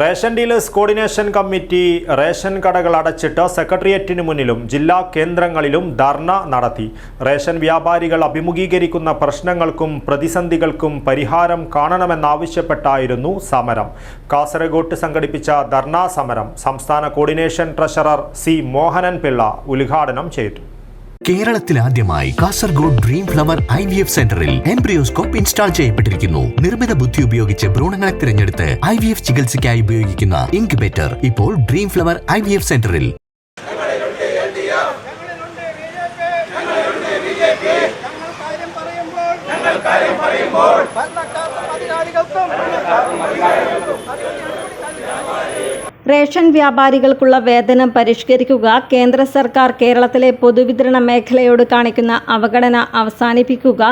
Ration dealers coordination committee ration കടകൾ അടച്ചിട്ട് സെക്രട്ടേറിയറ്റിന് മുന്നിലും ജില്ലാ കേന്ദ്രങ്ങളിലും ധർണ നടത്തി. റേഷൻ വ്യാപാരികൾ അഭിമുഖീകരിക്കുന്ന പ്രശ്നങ്ങൾക്കും പ്രതിസന്ധികൾക്കും പരിഹാരം കാണണമെന്നാവശ്യപ്പെട്ടായിരുന്നു സമരം. കാസർഗോട്ട് സംഘടിപ്പിച്ച ധർണാ സമരം സംസ്ഥാന coordination treasurer C Mohanan Pillai ഉദ്ഘാടനം ചെയ്തു. കേരളത്തിൽ ആദ്യമായി Kasaragod dream flower I V F സെന്ററിൽ എംബ്രിയോസ്കോപ്പ് ഇൻസ്റ്റാൾ ചെയ്യപ്പെട്ടിരിക്കുന്നു. നിർമ്മിത ബുദ്ധി ഉപയോഗിച്ച് ഭ്രൂണങ്ങളെ തിരഞ്ഞെടുത്ത് ഐ വി എഫ് ചികിത്സയ്ക്കായി ഉപയോഗിക്കുന്ന ഇൻക്യുബേറ്റർ ഇപ്പോൾ dream flower I V F സെന്ററിൽ റേഷൻ വ്യാപാരികൾക്കുള്ള വേതനം പരിഷ്കരിക്കുക കേന്ദ്ര സർക്കാർ കേരളത്തിലെ പൊതുവിതരണ മേഖലയോട് കാണിക്കുന്ന അവഗണന അവസാനിപ്പിക്കുക.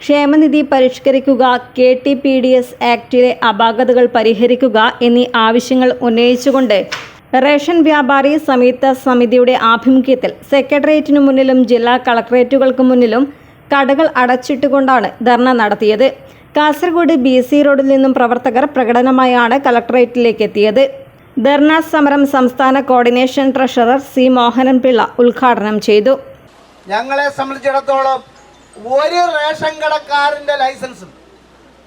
ക്ഷേമനിധി പരിഷ്കരിക്കുക K T P D S ആക്ടിലെ അപാകതകൾ പരിഹരിക്കുക എന്നീ ആവശ്യങ്ങൾ ഉന്നയിച്ചുകൊണ്ട് റേഷൻ വ്യാപാരി സംയുക്ത സമിതിയുടെ ആഭിമുഖ്യത്തിൽ സെക്രട്ടേറിയറ്റിനു മുന്നിലും ജില്ലാ കളക്ടറേറ്റുകൾക്ക് മുന്നിലും കടകൾ അടച്ചിട്ടുകൊണ്ടാണ് ധർണ നടത്തിയത്. കാസർഗോഡ് ബി സി റോഡിൽ നിന്നും പ്രവർത്തകർ പ്രകടനമായാണ് കളക്ടറേറ്റിലേക്ക് എത്തിയത്. ധർണ സമരം സംസ്ഥാന coordination treasurer C Mohanan Pillai ഉദ്ഘാടനം ചെയ്തു. ഞങ്ങളെ സംബന്ധിച്ചിടത്തോളം ഒരു റേഷൻ കടക്കാരന്റെ ലൈസൻസും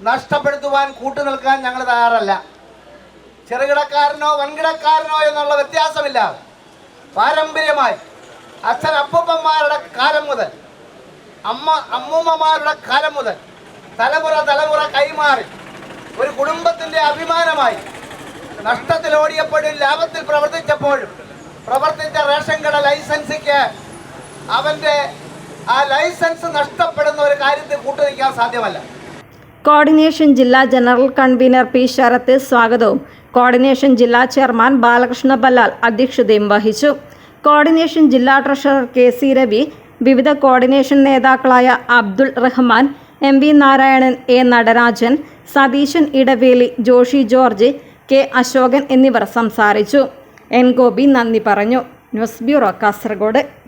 നഷ്ടപ്പെടുത്തുവാൻ കൂട്ടു നിൽക്കാൻ ഞങ്ങൾ തയ്യാറല്ല. ചെറുകിടക്കാരനോ വൻകിടക്കാരനോ എന്നുള്ള വ്യത്യാസമില്ല. പാരമ്പര്യമായി അച്ഛൻ അപ്പൂപ്പന്മാരുടെ കാലം മുതൽ അമ്മ അമ്മൂമ്മമാരുടെ കാലം മുതൽ തലമുറ തലമുറ കൈമാറി ഒരു കുടുംബത്തിന്റെ അഭിമാനമായി നഷ്ടത്തിലോടിയപ്പോഴും ലാഭത്തിൽ പ്രവർത്തിച്ചപ്പോഴും പ്രവർത്തിച്ച റേഷൻ കട ലൈസൻസിക്ക് അവന്റെ ആ ലൈസൻസ് നഷ്ടപ്പെടുന്ന ഒരു കാര്യത്തിൽ കൂട്ടുനിൽക്കാൻ സാധ്യമല്ല. കോർഡിനേഷൻ ജില്ലാ ജനറൽ കൺവീനർ പി ശരത്ത് സ്വാഗതവും. കോർഡിനേഷൻ ജില്ലാ ചെയർമാൻ ബാലകൃഷ്ണ ബല്ലാൽ അധ്യക്ഷതയും വഹിച്ചു. കോർഡിനേഷൻ ജില്ലാ ട്രഷറർ കെ സി രവി വിവിധ കോർഡിനേഷൻ നേതാക്കളായ Abdul Rahman M V Narayanan A Natarajan Satheesan Edaveli Joshi George K Ashokan എന്നിവർ സംസാരിച്ചു. എൻ ഗോപി നന്ദി പറഞ്ഞു. News bureau Kasaragod.